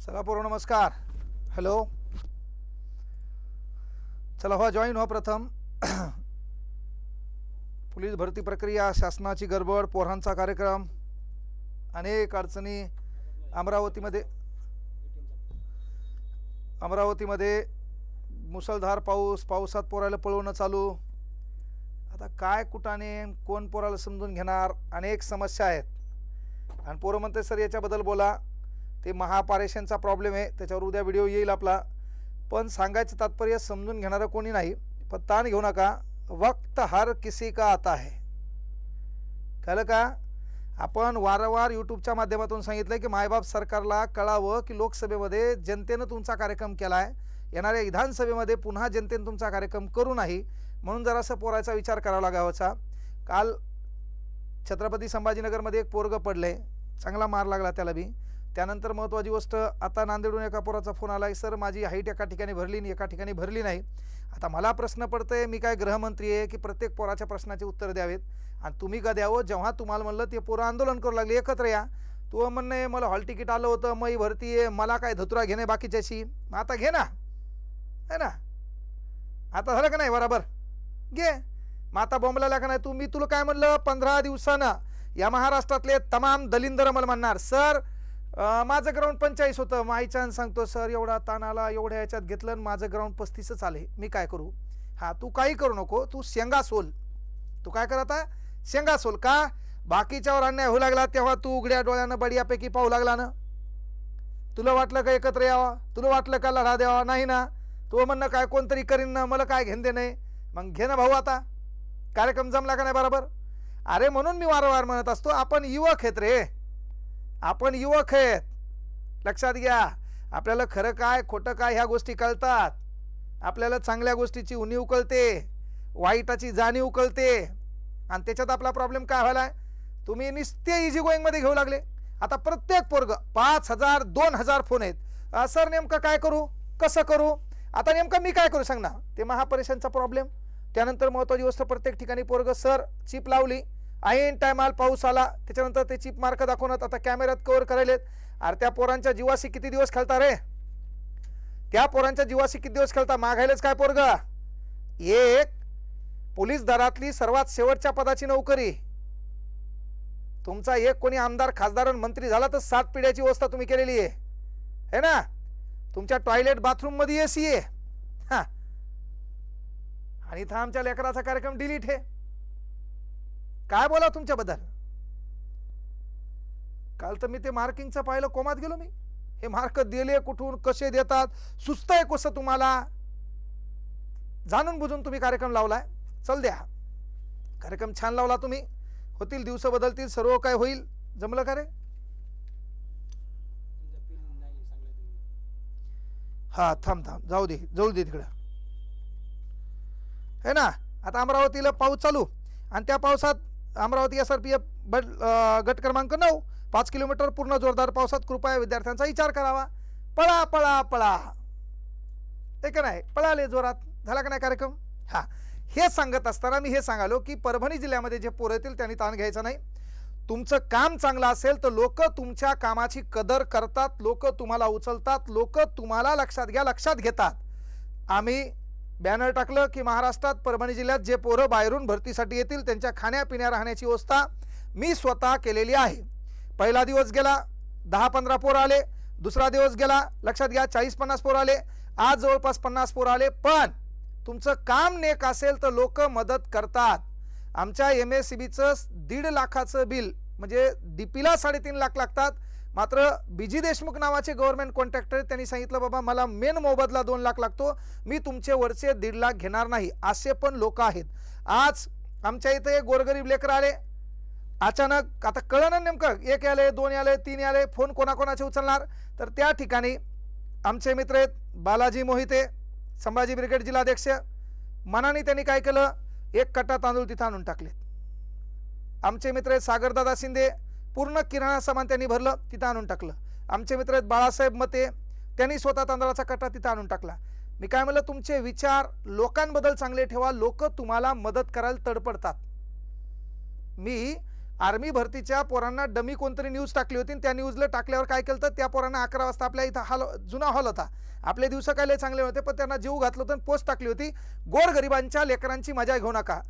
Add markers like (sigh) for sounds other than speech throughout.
चला पूर्व नमस्कार। हॅलो चला व्हा जॉईन व्हा प्रथम. (clears throat) पोलीस भरती प्रक्रिया शासनाची गडबड पोरांचा कार्यक्रम अनेक अडचणी अमरावतीमध्ये अमरावतीमध्ये मुसळधार पाऊस पावसात पोराला पळवणं चालू. आता काय कुठाने कोण पोराला समजून घेणार? अनेक समस्या आहेत. आणि पोरं म्हणते सर याच्याबद्दल बोला. ते महापारेशनचा प्रॉब्लेम आहे. त्याच्यावर उद्या व्हिडिओ येईल आपला. पण सांगायचं तात्पर्य समजून घेणारं कोणी नाही. पण ताण घेऊ नका. वक्त हर किसी का आता आहे कळलं का? आपण वारंवार यूट्यूबच्या माध्यमातून सांगितलं की मायबाप सरकारला कळावं की लोकसभेमध्ये जनतेनं तुमचा कार्यक्रम केला आहे येणाऱ्या विधानसभेमध्ये पुन्हा जनतेनं तुमचा कार्यक्रम करू नाही. म्हणून जरासं पोराचा विचार करावा लागावाचा काल छत्रपती संभाजीनगरमध्ये एक पोरगं पडले. चांगला मार लागला त्याला बी. त्यानंतर महत्त्वाची गोष्ट आता नांदेडून एका पोराचा फोन आला आहे सर माझी हाईट एका ठिकाणी भरली नाही एका ठिकाणी भरली नाही. आता मला प्रश्न पडतंय मी काय गृहमंत्री आहे की प्रत्येक पोराच्या प्रश्नाचे उत्तर द्यावेत? आणि तुम्ही का द्यावं? जेव्हा तुम्हाला म्हणलं ते पोरं आंदोलन करू लागले एकत्र या. तू म्हणणं आहे मला हॉल तिकीट आलं होतं मग ही भरती आहे मला काय धतुरा घेणे बाकीच्याशी? मग आता घे ना. है ना? आता झालं का नाही? बरोबर. घे. मग आता बॉम्बला का नाही तू. मी तुला काय म्हणलं? पंधरा दिवसानं या महाराष्ट्रातले तमाम दलिंदर मला म्हणणार. सर माझं ग्राउंड पंचेचाळीस होतं. माईच्यानं सांगतो सर एवढा ताण आला एवढ्या ह्याच्यात घेतलं आणि माझं ग्राउंड पस्तीसच आले मी काय करू? हां तू काही करू नको. तू शेंगा सोल. तू काय कर आता? शेंगा सोल का? बाकीच्यावर अन्याय होऊ लागला तेव्हा तू उघड्या डोळ्यानं बडियापैकी पाहू लागला ना. तुला वाटलं का एकत्र यावा? तुला वाटलं का लढा द्यावा? नाही ना. तो म्हणणं काय? कोणतरी करीन ना. मला काय घेण दे नाही मग घे ना भाऊ आता. कार्यक्रम जमला का नाही बरोबर? अरे म्हणून मी वारंवार म्हणत असतो आपण युवक आहेत रे आपण युवक आहेत. लक्षात घ्या आपल्याला खरं काय खोटं काय ह्या गोष्टी कळतात. आपल्याला चांगल्या गोष्टीची उणीव कळते वाईटाची जाणीव कळते. आणि त्याच्यात आपला प्रॉब्लेम काय व्हायला तुम्ही नुसते इझी गोईंगमध्ये घेऊ लागले. आता प्रत्येक पोरग पाच हजार दोन हजार फोन आहेत. सर नेमकं काय करू? कसं करू? आता नेमकं मी काय करू सांग ना ते महापरिषदचा प्रॉब्लेम त्यानंतर महत्त्वाची गोष्ट प्रत्येक ठिकाणी पोरग सर चिप लावली. ऐन टायमाला पाऊस आला त्याच्यानंतर ते चिप मार्क दाखवण्यात आता कॅमेऱ्यात कव्हर करायलेत. अरे त्या पोरांच्या जीवाशी किती दिवस खेळता रे? त्या पोरांच्या जीवाशी किती दिवस खेळता? मागायलाच काय पोरग? एक पोलीस दरातली सर्वात शेवटच्या पदाची नोकरी. तुमचा एक कोणी आमदार खासदार आणि मंत्री झाला तर सात पिढ्याची व्यवस्था तुम्ही केलेली आहे. है ना? तुमच्या टॉयलेट बाथरूममध्ये ए एसी आहे. हां. आणि इथं आमच्या लेकराचा कार्यक्रम डिलीट आहे. काय बोला तुमच्याबद्दल? काल तर मी ते मार्किंगचं पाहिलं कोमात गेलो मी. हे मार्क दिले कुठून कसे देतात सुस्त आहे कसं तुम्हाला? जाणून बुजून तुम्ही कार्यक्रम लावलाय. चल द्या. कार्यक्रम छान लावला तुम्ही. होतील दिवस बदलतील सर्व काय होईल. जमलं का रे? हा थांब थांब. जाऊ दे जाऊ दे तिकडं. है ना आता अमरावतीला पाऊस चालू. आणि त्या पावसात Amravati S R P F but गट क्रमांक नऊ. पाच किलोमीटर पूर्ण जोरदार पावसात कृपया विद्यार्थ्यांचा विचार करावा. पळा पळा पळा. ते का नाही? पळाले जोरात. झाला का नाही कार्यक्रम? हा. हे सांगत असताना मी हे सांगालो की परभणी जिल्ह्यामध्ये जे पोरं येतील त्यांनी ताण घ्यायचा नाही. तुमचं काम चांगलं असेल तर लोक तुमच्या कामाची कदर करतात लोक तुम्हाला उचलतात लोक तुम्हाला लक्षात घ्या लक्षात घेतात. आम्ही बॅनर टाकलं की महाराष्ट्रात परभणी जिल्ह्यात जे पोरं बाहेरून भरतीसाठी येतील त्यांच्या खाण्यापिण्या राहण्याची व्यवस्था मी स्वतः केलेली आहे. पहिला दिवस गेला दहा पंधरा पोरं आले. दुसरा दिवस गेला लक्षात घ्या चाळीस पन्नास पोरं आले. आज जवळपास पन्नास पोरं आले. पण तुमचं काम नेक असेल तर लोक मदत करतात. आमच्या एम एस सी बीचं दीड लाखाचं बिल म्हणजे डीपीला साडेतीन लाख लागतात. मात्र बीजी देशमुख नावाचे गव्हर्नमेंट कॉन्ट्रॅक्टर त्यांनी सांगितलं बाबा मला मेन मोबदला दोन लाख लागतो. मी तुमचे वरचे दीड लाख घेणार नाही. असे पण लोक आहेत. आज आमच्या इथे एक गोरगरीब लेकर आले. अचानक आता कळलं ना नेमकं एक आले दोन आले तीन आले फोन कोणाकोणाचे उचलणार? तर त्या ठिकाणी आमचे मित्र आहेत बालाजी मोहिते संभाजी ब्रिगेड जिल्हाध्यक्ष. मनाने त्यांनी काय केलं? एक कट्टा तांदूळ तिथं आणून टाकलेत. आमचे मित्र आहेत सागरदादा शिंदे पूर्ण किराणा सामान त्यांनी भरलं तिथं आणून टाकलं. आमचे मित्र आहेत बाळासाहेब मते त्यांनी स्वतः तांदळाचा कटा तिथं आणून टाकला. मी काय म्हणलं तुमचे विचार लोकांबद्दल चांगले ठेवा लोक तुम्हाला मदत करायला तडपडतात. मी आर्मी भरतीच्या पोरांना डमी कोणतरी न्यूज टाकली होती आणि त्या न्यूजला टाकल्यावर काय केलं तर त्या पोरांना अकरा वाजता आपल्या इथं हॉल जुना हॉल होता. आपले दिवस काय लय चांगले होते पण त्यांना जीव घातलं होतं पोस्ट टाकली होती गोरगरिबांच्या लेकरांची मजा घेऊ नका.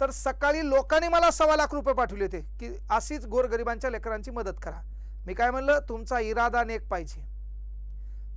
तर सकाळी लोकांनी मला सव्वा लाख रुपये पाठवले होते की अशीच गोरगरिबांच्या लेकरांची मदत करा. मी काय म्हणलं तुमचा इरादा नेक पाहिजे.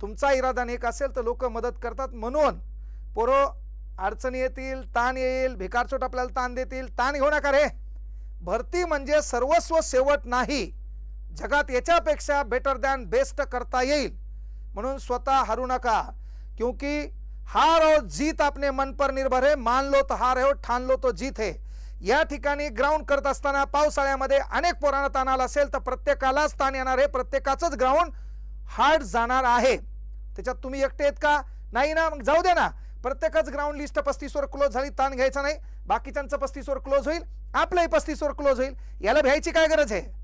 तुमचा इरादा नेक असेल तर लोक मदत करतात म्हणून पोरं अडचणी येतील ताण येईल भिकारचोट आपल्याला ताण देतील ताण घेऊ नका रे. भरती म्हणजे सर्वस्व शेवट नाही. जगात याच्यापेक्षा बेटर दॅन बेस्ट करता येईल. म्हणून स्वतः हरू नका. क्योंकि हार और जीत अपने मन पर निर्भर है। मान लो तो हार है और ठान लो तो जीत है। या ठिकाणी ग्राउंड करत असताना पावसाळ्यामध्ये अनेक पोरांना ताण आला असेल तर प्रत्येकालाच ताण येणार आहे. प्रत्येकाचंच ग्राउंड हार्ड जाणार आहे. त्याच्यात तुम्ही एकटे आहेत का? नाही ना मग जाऊ दे ना. प्रत्येकच ग्राउंड लिस्ट पस्तीसवर क्लोज झाली ताण घ्यायचा नाही. बाकीच्यांचं पस्तीसवर क्लोज होईल. आपलंही पस्तीसवर क्लोज होईल. याला भ्यायची काय गरज आहे?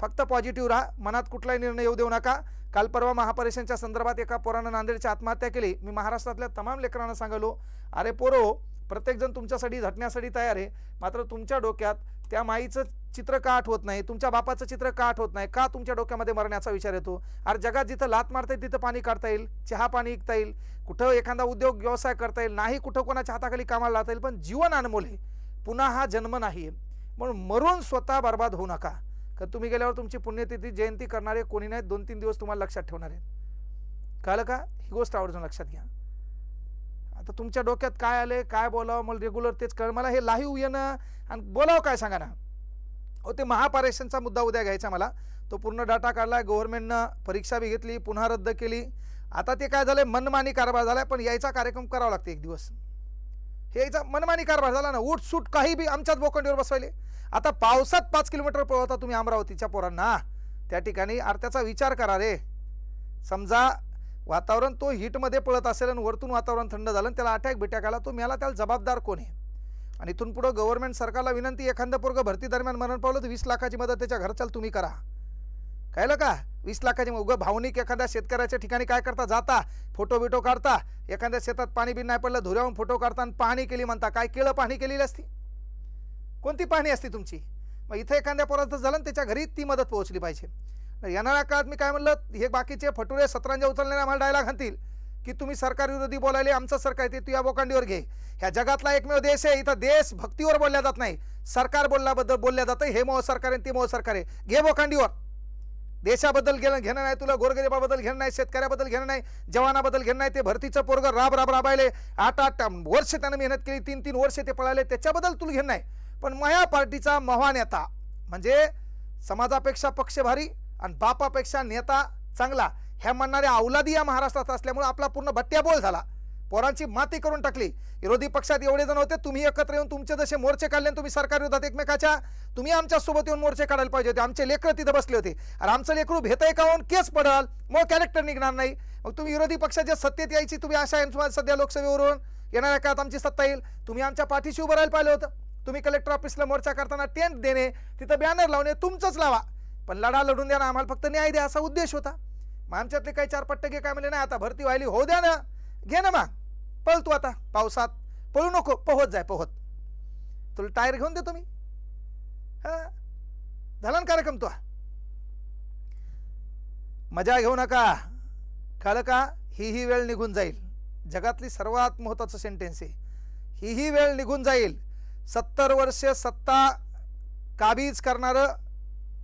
फक्त पॉझिटिव्ह राहा मनात कुठलाही निर्णय येऊ देऊ नका. काल परवा महापरिषदेच्या संदर्भात एका पोरानं नांदेडची आत्महत्या केली. मी महाराष्ट्रातल्या तमाम लेकरांना सांगलो अरे पोरो हो, प्रत्येकजण तुमच्यासाठी झटण्यासाठी तयार आहे. मात्र तुमच्या डोक्यात त्या माईचं चित्र का आठवत नाही? तुमच्या बापाचं चित्र का आठवत नाही? का तुमच्या डोक्यामध्ये मरण्याचा विचार येतो? अरे जगात जिथं लात मारता येईल तिथं पाणी काढता येईल चहा पाणी विकता येईल. कुठं एखादा उद्योग व्यवसाय करता येईल. नाही कुठं कोणाच्या हाताखाली कामाला लावता येईल पण जीवन अनमोल आहे. पुन्हा हा जन्म नाही आहे म्हणून मरून स्वतः बर्बाद होऊ नका. कारण तुम्ही गेल्यावर तुमची पुण्यतिथी जयंती करणारे कोणी नाही दोन तीन दिवस तुम्हाला लक्षात ठेवणार आहेत. कळलं का? ही गोष्ट आवर्जून लक्षात घ्या. आता तुमच्या डोक्यात काय आले काय बोलावं मला रेग्युलर तेच कळ मला हे लाईव्ह येणं आणि बोलावं काय सांगा ना हो ते महापारेशनचा मुद्दा उद्या घ्यायचा मला. तो पूर्ण डाटा काढला गव्हर्नमेंटनं परीक्षा बी घेतली पुन्हा रद्द केली. आता ते काय झालं मनमानी कारभार झाला पण यायचा कार्यक्रम करावा लागते एक दिवस. हे याचा मनमानी कारभार झाला ना. उठ सूट काही बी आमच्याच बोकंडीवर बसवायले आता पावसात पाच किलोमीटर पळवता तुम्ही अमरावतीच्या पोरांना. त्या ठिकाणी अरे त्याचा विचार करा रे. समजा वातावरण तो हीटमध्ये पळत असेल आणि वरतून वातावरण थंड झालं आणि त्याला अटॅक बिटॅक आला तो मेला त्याला जबाबदार कोण आहे? आणि इथून पुढं गव्हर्नमेंट सरकारला विनंती एखादं पोरगं भरती दरम्यान मरण पावलं तर वीस लाखाची मदत त्याच्या घरच्याला तुम्ही करा. कळलं का? वीस लाखाची उगं भावनिक एखाद्या शेतकऱ्याच्या ठिकाणी काय करता? जाता फोटो बिटो काढता. एखाद्या शेतात पाणी बिन नाही पडलं धुऱ्याहून फोटो काढता आणि पाहणी केली म्हणता. काय केळं पाहणी केलेली असती? कोणती पाहणी असते तुमची? मग इथं एखाद्या पोराचं झालं आणि त्याच्या घरी ती मदत पोहोचली पाहिजे. येणाऱ्या काळात मी काय म्हणलं हे बाकीचे फटुरे सतरांच्या उचलणारे आम्हाला डायलॉग घालतील की तुम्ही सरकार विरोधी बोलायले आमचं सरकार आहे ते तू या बोकांडीवर घे. ह्या जगातला एकमेव देश आहे इथं देश भक्तीवर बोलल्या जात नाही. सरकार बोलल्याबद्दल बोलल्या जातं हे मोह सरकार आहे ते मोह सरकार आहे. घे बोकांडीवर. देशाबद्दल घेणं घेणं नाही तुला गोरगरिबाबद्दल घेणं नाही शेतकऱ्याबद्दल घेणं नाही जवानाबद्दल घेणं नाही ते भरतीचं पोरग राब राब राबायले. आठ आठ वर्ष त्यानं मेहनत केली तीन तीन वर्ष ते पळाले त्याच्याबद्दल तुला घेणं नाही. पण मया पार्टीचा महान नेता म्हणजे समाजापेक्षा पक्षभारी आणि बापापेक्षा नेता चांगला ह्या म्हणणाऱ्या अवलादी या महाराष्ट्रात असल्यामुळे आपला पूर्ण बट्ट्याबोळ झाला. पोरांची माती करून टाकली. विरोधी पक्षात एवढे जण होते तुम्ही एकत्र येऊन तुमचे जसे मोर्चे काढले आणि तुम्ही सरकार विरोधात एकमेकाच्या तुम्ही आमच्यासोबत येऊन मोर्चे काढायला पाहिजे होते. आमचे लेकरं तिथं बसले होते. आणि आमचं लेकरू भेतय काऊन केस पडाल? मग कॅरेक्टर निघणार नाही. मग तुम्ही विरोधी पक्षाच्या सत्तेत यायची तुम्ही आशा आहे तुम्हाला सध्या लोकसभेवरून येणाऱ्या काळात आमची सत्ता येईल. तुम्ही आमच्या पाठीशी उभं राहायला पाहिलं होतं. तुम्ही कलेक्टर ऑफिसला मोर्चा करताना टेंट देणे तिथं बॅनर लावणे तुमचंच लावा. पण लढा लढून द्या ना आम्हाला फक्त न्याय द्या असा उद्देश होता. मग आमच्यातले काही चार पट्टके काय म्हणले नाही आता भरती व्हायली हो द्या ना. घे ना मग. पळ तू आता पावसात. पळू नको पोहत जाय पोहत. तुला टायर घेऊन देतो मी. हा? झाला ना कार्यक्रम तो? मजा घेऊ नका. कळलं का? ही ही वेळ निघून जाईल. जगातली सर्वात महत्वाचं सेंटेन्स आहे. ही ही वेळ निघून जाईल. सत्तर वर्ष सत्ता काबीज करणारं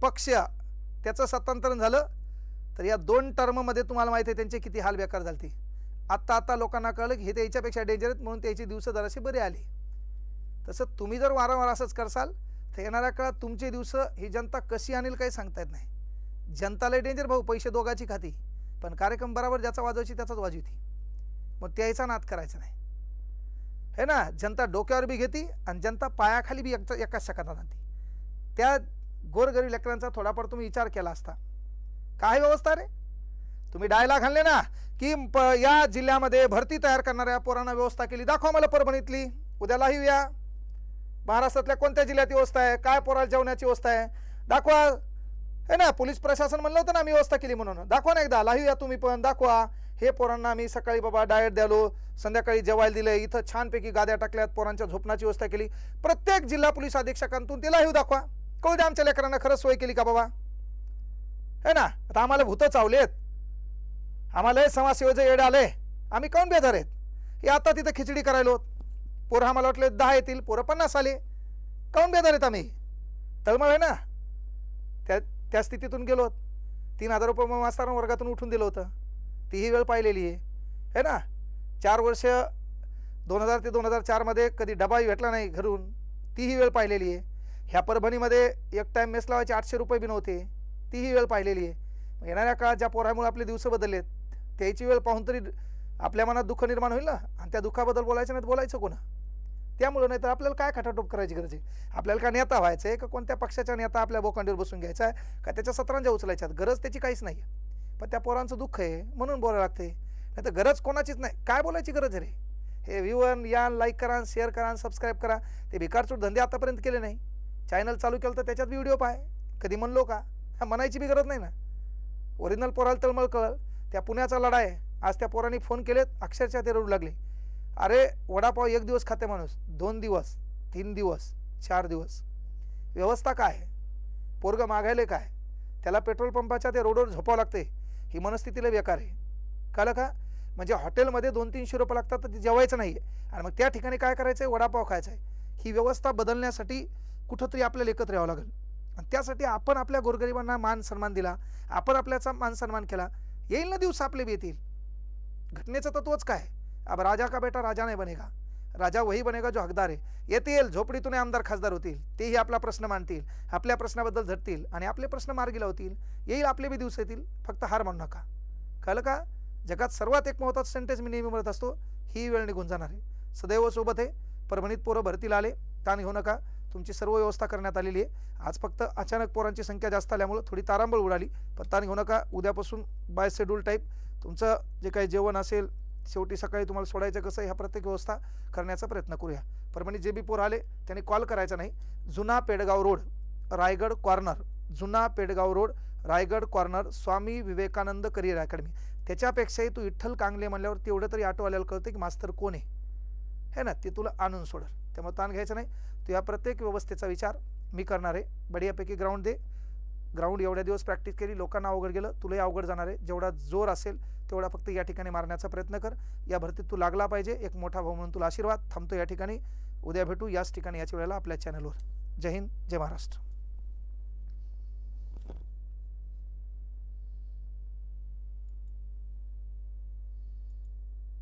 पक्ष त्याचं सत्तांतरण झालं. तर या दोन टर्ममध्ये तुम्हाला माहिती आहे त्यांचे किती हाल बेकार झालते. आत्ता आत्ता लोकांना कळलं की हे त्याच्यापेक्षा डेंजर आहेत म्हणून त्याची दिवस जरासे बरे आले. तसं तुम्ही जर वारंवार असंच करसाल तर येणाऱ्या काळात तुमचे दिवस ही जनता कशी आणेल काही सांगता येत नाही. जनताला डेंजर भाऊ पैसे दोघाची खाती. पण कार्यक्रम बरोबर ज्याचा वाजवायची त्याचाच वाजवती मग त्याचा नाद करायचा नाही. हे ना? जनता डोक्यावर बी घेते आणि जनता पायाखाली बी एकचा एकाच शकतात आणते. त्या गोरगरीब लेकरांचा थोडाफार तुम्ही विचार केला असता. काय व्यवस्था रे? तुम्ही डायला घालले ना की प- या जिल्ह्यामध्ये भरती तयार करणाऱ्या पोरांना व्यवस्था केली. दाखवा मला परभणीतली. उद्या लाईव्ह या. महाराष्ट्रातल्या कोणत्या जिल्ह्यात व्यवस्था आहे? काय पोराला जेवणाची व्यवस्था आहे? दाखवा. हे ना पोलीस प्रशासन म्हणलं होतं ना आम्ही व्यवस्था केली म्हणून. दाखवा ना एकदा. लाही या तुम्ही पण. दाखवा. हे पोरांना आम्ही सकाळी बाबा डाएट द्यालो. संध्याकाळी जेवायला दिलं. इथं छानपैकी गाद्या टाकल्यात. पोरांच्या झोपण्याची व्यवस्था केली. प्रत्येक जिल्हा पोलीस अधीक्षकांतून ते लाईव्ह दाखवा. कळू द्या आमच्या लेकरांना खरंच सोय केली का बाबा? है ना आता आम्हाला भूतं चावलेत. आम्हाला हे समाजसेवेचे येड आले. आम्ही काऊन बेजार आहेत? हे आता तिथं खिचडी करायलो. पोरं आम्हाला वाटले दहा येतील पोरं पन्नास आले. काऊन बेजार आहेत आम्ही? तळमळ आहे ना? त्या त्या स्थितीतून गेलो तीन हजार रुपये मग मास्तर वर्गातून उठून दिलं होतं. तीही वेळ पाहिलेली आहे. है ना? चार वर्ष दोन हजार ते दोन हजार चारमध्ये कधी डबाही भेटला नाही घरून. तीही वेळ पाहिलेली आहे. ह्या परभणीमध्ये एक टाईम मेस लावायचे आठशे रुपये बी नव्हते. तीही वेळ पाहिलेली आहे. येणाऱ्या काळात ज्या पोरामुळे आपले दिवस बदललेत त्याची वेळ पाहून तरी आपल्या मनात दुःख निर्माण होईल ना? आणि त्या दुःखाबद्दल बोलायचं नाही तर बोलायचं कोणा? त्यामुळं नाही तर आपल्याला काय खटाटोप करायची गरज आहे? आपल्याला का नेता व्हायचं आहे का कोणत्या पक्षाचा नेता आपल्या बोकांडीवर बसून घ्यायचा आहे? का त्याच्या सतरांच्या उचलायच्यात? गरज त्याची काहीच नाही पण त्या पोरांचं दुःख आहे म्हणून बोलायला लागते नाही तर गरज कोणाचीच नाही. काय बोलायची गरज आहे रे? हे व्ह्यूअन या लाईक करा शेअर करा सबस्क्राईब करा. ते भिकारचूट धंदे आतापर्यंत केले नाही. चॅनल चालू केलं तर त्याच्यात व्हिडिओ पाय कधी म्हणलो का? हा म्हणायची बी गरज नाही ना. ओरिजिनल पोराला तळमळ कळल. त्या पुण्याचा लढा आहे आज त्या पोरांनी फोन केलेत अक्षरशः ते रडू लागले. अरे वडापाव एक दिवस खाते माणूस दोन दिवस तीन दिवस चार दिवस. व्यवस्था काय? आहे पोरगं मागायले काय? त्याला पेट्रोल पंपाच्या ते रोडवर झोपावं लागते ही मनस्थितीला बेकार आहे. कळलं का म्हणजे हॉटेलमध्ये दोन तीनशे रुपये लागतात तर ते जेवायचं नाही आहे आणि मग त्या ठिकाणी काय करायचं आहे वडापाव खायचा आहे ही व्यवस्था बदलण्यासाठी कुठंतरी आपल्याला एकत्र यावं लागेल. आणि त्यासाठी आपण आपल्या गोरगरिबांना मान सन्मान दिला. आपण आपल्याचा मान सन्मान केला. येईल ना दिवस आपले बी येतील. घटनेचं तत्वच काय? अब राजा का बेटा राजा नाही बनेगा. राजा वही बनेगा जो हकदार आहे. येतील झोपडीतून आमदार खासदार होतील. तेही आपला प्रश्न मांडतील आपल्या प्रश्नाबद्दल झटतील आणि आपले प्रश्न मार्गी लावतील. येईल आपले बी दिवस येतील फक्त हार मानू नका. कळलं का? जगात सर्वात एक महत्त्वाचा सेंटेन्स मी नेहमी म्हणत असतो ही वेळ निघून जाणार आहे. सदैव सोबत आहे. परभणीत पोरं भरतीला आले ताण घेऊ नका. तुमची सर्व व्यवस्था करण्यात आलेली आहे. आज फक्त अचानक पोरांची संख्या जास्त आल्यामुळं थोडी तारांबळ उडाली. पण ताण घेऊ नका उद्यापासून बाय शेड्यूल टाईप तुमचं जे काही जेवण असेल शेवटी सकाळी तुम्हाला सोडायचं कसं ह्या प्रत्येक व्यवस्था करण्याचा प्रयत्न करूया. परभणी जे बी पोर आले त्यांनी कॉल करायचा नाही. जुना पेडगाव रोड रायगड कॉर्नर जुना Pedgaon road Raigad corner Swami Vivekananda career academy त्याच्यापेक्षाही तू विठ्ठल कांगले म्हणल्यावर तेवढं तरी ऑटोवाल्याला कळतं की मास्तर कोण आहे. है ना? ते तुला आणून सोडल. त्यामुळे ताण घ्यायचं नाही. तू या प्रत्येक व्यवस्थेचा विचार मी करणार आहे. बढियापैकी ग्राउंड दे. ग्राउंड एवढ्या दिवस प्रॅक्टिस केली लोकांना अवघड गेलं तुलाही अवघड जाणार आहे. जेवढा जोर असेल तेवढा फक्त या ठिकाणी मारण्याचा प्रयत्न कर. या भरतीत तू लागला पाहिजे. एक मोठा भाऊ म्हणून तुला आशीर्वाद. थांबतो या ठिकाणी. उद्या भेटू याच ठिकाणी याच वेळेला आपल्या चॅनलवर जय हिंद जय महाराष्ट्र.